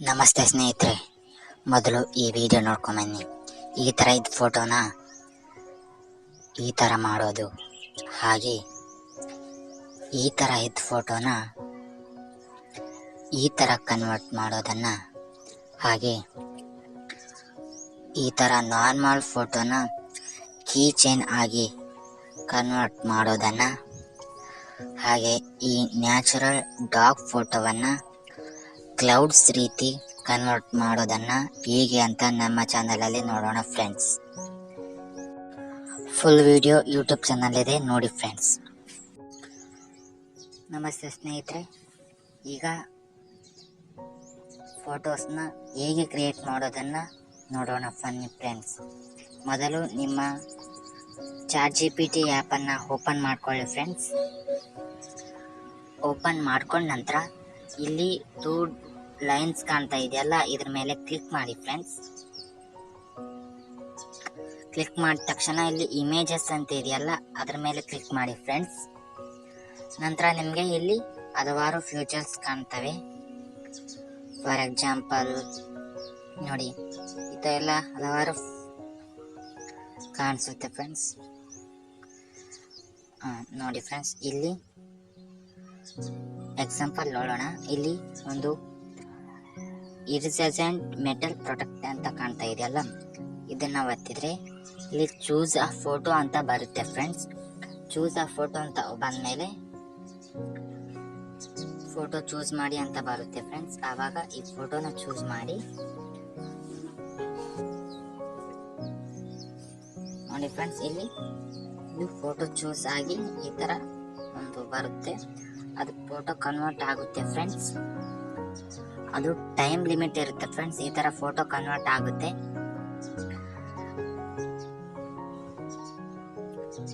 ನಮಸ್ತೆ ಸ್ನೇಹಿತರೆ. ಮೊದಲು ಈ ವಿಡಿಯೋ ನೋಡ್ಕೊಂಬನ್ನಿ ಈ ಥರ ಇದ್ದ ಫೋಟೋನ ಈ ಥರ ಮಾಡೋದು. ಹಾಗೆ ಈ ಥರ ಇದ್ದ ಫೋಟೋನ ಈ ಥರ ಕನ್ವರ್ಟ್ ಮಾಡೋದನ್ನು ಹಾಗೆ ಈ ಥರ ನಾರ್ಮಲ್ ಫೋಟೋನ ಕೀ ಚೈನ್ ಆಗಿ ಕನ್ವರ್ಟ್ ಮಾಡೋದನ್ನು ಹಾಗೆ ಈ ನ್ಯಾಚುರಲ್ ಡಾಗ್ ಫೋಟೋವನ್ನು ಕ್ಲೌಡ್ಸ್ ರೀತಿ ಕನ್ವರ್ಟ್ ಮಾಡೋದನ್ನ ಹೇಗೆ ಅಂತ ನಮ್ಮ ಚಾನಲಲ್ಲಿ ನೋಡೋಣ friends full video YouTube channel ಇದೆ, ನೋಡಿ ಫ್ರೆಂಡ್ಸ್ ನಮಸ್ತೆ ಸ್ನೇಹಿತರೆ. ಈಗ ಫೋಟೋಸ್ನ ಹೇಗೆ ಕ್ರಿಯೇಟ್ ಮಾಡೋದನ್ನ ನೋಡೋಣ ಫನ್ನಿ ಫ್ರೆಂಡ್ಸ್ ಮೊದಲು ನಿಮ್ಮ ಚಾಟ್ ಜಿ ಪಿ ಟಿ ಆ್ಯಪನ್ನು ಓಪನ್ ಮಾಡ್ಕೊಳ್ಳಿ ಫ್ರೆಂಡ್ಸ್ ಓಪನ್ ಮಾಡ್ಕೊಂಡ ನಂತರ ಇಲ್ಲಿ ಟೂ ಲೈನ್ಸ್ ಕಾಣ್ತಾ ಇದೆಯಲ್ಲ, ಇದ್ರ ಮೇಲೆ ಕ್ಲಿಕ್ ಮಾಡಿ ಫ್ರೆಂಡ್ಸ್ ಕ್ಲಿಕ್ ಮಾಡಿದ ತಕ್ಷಣ ಇಲ್ಲಿ ಇಮೇಜಸ್ ಅಂತ ಇದೆಯಲ್ಲ, ಅದ್ರ ಮೇಲೆ ಕ್ಲಿಕ್ ಮಾಡಿ ಫ್ರೆಂಡ್ಸ್ ನಂತರ ನಿಮಗೆ ಇಲ್ಲಿ ಹಲವಾರು ಫ್ಯೂಚರ್ಸ್ ಕಾಣ್ತವೆ. ಫಾರ್ ಎಕ್ಸಾಂಪಲ್ ನೋಡಿ ಇದೆಲ್ಲ ಹಲವಾರು ಕಾಣಿಸುತ್ತೆ ಫ್ರೆಂಡ್ಸ್ ನೋಡಿ ಫ್ರೆಂಡ್ಸ್ ಇಲ್ಲಿ ಎಕ್ಸಾಂಪಲ್ ನೋಡೋಣ. ಇಲ್ಲಿ ಒಂದು ಇರಿಸೆಂಟ್ ಮೆಟಲ್ ಪ್ರೊಟೆಕ್ಟ್ ಅಂತ ಕಾಣ್ತಾ ಇದೆಯಲ್ಲ ಇದನ್ನ ಒತ್ತಿದ್ರೆ ಇಲ್ಲಿ ಚೂಸ್ ಆ ಫೋಟೋ ಅಂತ ಬರುತ್ತೆ ಫ್ರೆಂಡ್ಸ್ ಚೂಸ್ ಆ ಫೋಟೋ ಅಂತ ಬಂದ್ಮೇಲೆ ಫೋಟೋ ಚೂಸ್ ಮಾಡಿ ಅಂತ ಬರುತ್ತೆ ಫ್ರೆಂಡ್ಸ್ ಆವಾಗ ಈ ಫೋಟೋನ ಚೂಸ್ ಮಾಡಿ ನೋಡಿ ಫ್ರೆಂಡ್ಸ್ ಇಲ್ಲಿ ಫೋಟೋ ಚೂಸ್ ಆಗಿ ಈ ತರ ಒಂದು ಬರುತ್ತೆ. ಅದು ಫೋಟೋ ಕನ್ವರ್ಟ್ ಆಗುತ್ತೆ ಫ್ರೆಂಡ್ಸ್ ಅದು ಟೈಮ್ ಲಿಮಿಟ್ ಇರುತ್ತೆ ಫ್ರೆಂಡ್ಸ್ ಈ ತರ ಫೋಟೋ ಕನ್ವರ್ಟ್ ಆಗುತ್ತೆ.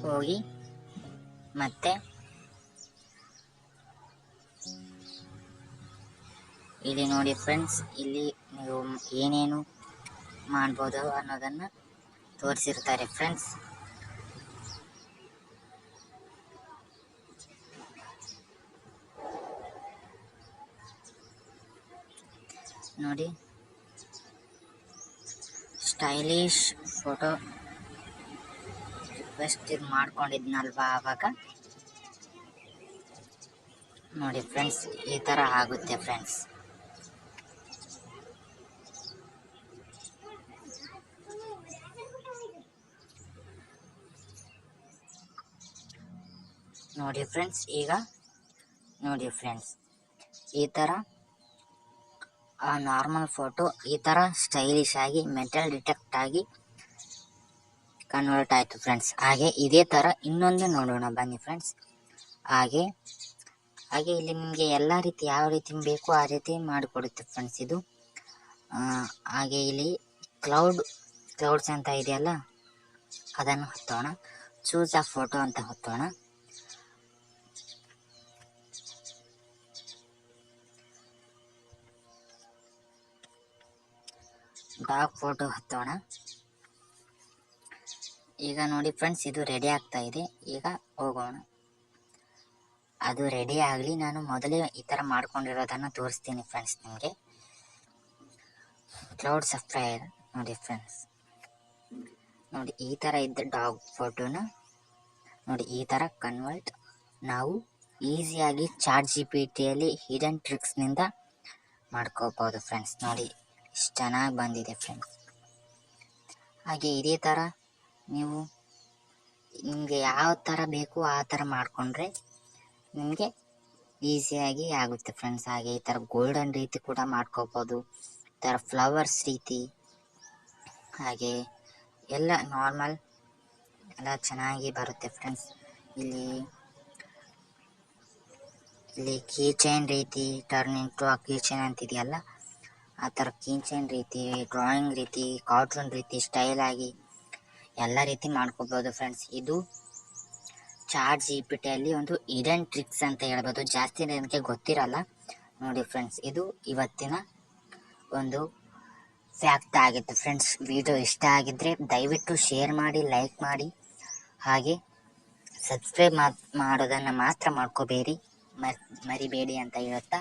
ಹೋಗಿ, ಮತ್ತೆ ಇಲ್ಲಿ ನೋಡಿ ಫ್ರೆಂಡ್ಸ್ ಇಲ್ಲಿ ನೀವು ಏನೇನು ಮಾಡ್ಬೋದು ಅನ್ನೋದನ್ನ ತೋರಿಸಿರ್ತಾರೆ ಫ್ರೆಂಡ್ಸ್ ನೋಡಿ. ಸ್ಟೈಲಿಶ್ ಫೋಟೋ ರಿಕ್ವೆಸ್ಟ್ ಇದು ಮಾಡ್ಕೊಂಡಿದ್ನಲ್ವಾ ಆವಾಗ ನೋಡಿ ಫ್ರೆಂಡ್ಸ್ ಈ ಥರ ಆಗುತ್ತೆ ಫ್ರೆಂಡ್ಸ್ ನೋಡಿ ಫ್ರೆಂಡ್ಸ್ ಈಗ ನೋಡಿ ಫ್ರೆಂಡ್ಸ್ ಈ ಥರ ನಾರ್ಮಲ್ ಫೋಟೋ ಈ ಥರ ಸ್ಟೈಲಿಶ್ ಆಗಿ ಮೆಟಲ್ ಡಿಟೆಕ್ಟ್ ಆಗಿ ಕನ್ವರ್ಟ್ ಆಯಿತು ಫ್ರೆಂಡ್ಸ್ ಹಾಗೆ ಇದೇ ಥರ ಇನ್ನೊಂದು ನೋಡೋಣ, ಬನ್ನಿ ಫ್ರೆಂಡ್ಸ್ ಹಾಗೆ ಹಾಗೆ ಇಲ್ಲಿ ನಿಮಗೆ ಎಲ್ಲ ರೀತಿ ಯಾವ ರೀತಿ ಬೇಕು ಆ ರೀತಿ ಮಾಡಿಕೊಡುತ್ತೆ ಫ್ರೆಂಡ್ಸ್ ಇದು. ಹಾಗೆ ಇಲ್ಲಿ ಕ್ಲೌಡ್ ಕ್ಲೌಡ್ಸ್ ಅಂತ ಇದೆಯಲ್ಲ, ಅದನ್ನು ಹತ್ತೋಣ. ಚೂಸ್ ಆ ಫೋಟೋ ಅಂತ ಹೊತ್ತೋಣ. Dog photo ಹತ್ತೋಣ. ಈಗ ನೋಡಿ ಫ್ರೆಂಡ್ಸ್ ಇದು ರೆಡಿ ಆಗ್ತಾ ಇದೆ. ಈಗ ಹೋಗೋಣ. ಅದು ರೆಡಿ ಆಗಲಿ, ನಾನು ಮೊದಲೇ ಈ ಥರ ಮಾಡ್ಕೊಂಡಿರೋದನ್ನು ತೋರಿಸ್ತೀನಿ ಫ್ರೆಂಡ್ಸ್ ನಿಮಗೆ. ಕ್ಲೌಡ್ ಸಫ್ರೈರ್ ನೋಡಿ ಫ್ರೆಂಡ್ಸ್ ನೋಡಿ, ಈ ಥರ ಇದ್ದ ಡಾಗ್ ಫೋಟೋನ ನೋಡಿ, ಈ ಥರ ಕನ್ವರ್ಟ್ ನಾವು ಈಸಿಯಾಗಿ ಚಾಟ್ ಜಿ ಪಿ ಟಿಯಲ್ಲಿ ಹಿಡನ್ ಟ್ರಿಕ್ಸ್ನಿಂದ ಮಾಡ್ಕೋಬೋದು ಫ್ರೆಂಡ್ಸ್ ನೋಡಿ ಇಷ್ಟು ಚೆನ್ನಾಗಿ ಬಂದಿದೆ ಫ್ರೆಂಡ್ಸ್ ಹಾಗೆ ಇದೇ ಥರ ನೀವು ನಿಮಗೆ ಯಾವ ಥರ ಬೇಕು ಆ ಥರ ಮಾಡಿಕೊಂಡ್ರೆ ನಿಮಗೆ ಈಸಿಯಾಗಿ ಆಗುತ್ತೆ ಫ್ರೆಂಡ್ಸ್ ಹಾಗೆ ಈ ಥರ ಗೋಲ್ಡನ್ ರೀತಿ ಕೂಡ ಮಾಡ್ಕೋಬೋದು. ಈ ಥರ ಫ್ಲವರ್ಸ್ ರೀತಿ. ಹಾಗೆ ಎಲ್ಲ ನಾರ್ಮಲ್ ಎಲ್ಲ ಚೆನ್ನಾಗಿ ಬರುತ್ತೆ ಫ್ರೆಂಡ್ಸ್ ಇಲ್ಲಿ ಇಲ್ಲಿ ಕೀ ಚೈನ್ ರೀತಿ ಟರ್ನ್ ಇಂಟು ಆ ಕೀ ಚೈನ್ ಅಂತಿದೆಯಲ್ಲ ಆ ಥರ ಕೀಚೈನ್ ರೀತಿ ಡ್ರಾಯಿಂಗ್ ರೀತಿ ಕಾರ್ಟೂನ್ ರೀತಿ ಸ್ಟೈಲ್ ಆಗಿ ಎಲ್ಲ ರೀತಿ ಮಾಡ್ಕೋಬೋದು ಫ್ರೆಂಡ್ಸ್ ಇದು ಚಾಟ್ ಜಿ ಪಿ ಟಿಯಲ್ಲಿ ಒಂದು ಇಡನ್ ಟ್ರಿಕ್ಸ್ ಅಂತ ಹೇಳ್ಬೋದು. ಜಾಸ್ತಿ ನನಗೆ ಗೊತ್ತಿರಲ್ಲ. ನೋಡಿ ಫ್ರೆಂಡ್ಸ್ ಇದು ಇವತ್ತಿನ ಒಂದು ಫ್ಯಾಕ್ಟ್ ಆಗಿತ್ತು ಫ್ರೆಂಡ್ಸ್ ವಿಡಿಯೋ ಇಷ್ಟ ಆಗಿದ್ದರೆ ದಯವಿಟ್ಟು ಶೇರ್ ಮಾಡಿ ಲೈಕ್ ಮಾಡಿ. ಹಾಗೆ ಸಬ್ಸ್ಕ್ರೈಬ್ ಮಾಡೋದನ್ನು ಮಾತ್ರ ಮಾಡ್ಕೋಬೇಡಿ. ಮರಿಬೇಡಿ ಅಂತ ಹೇಳುತ್ತಾ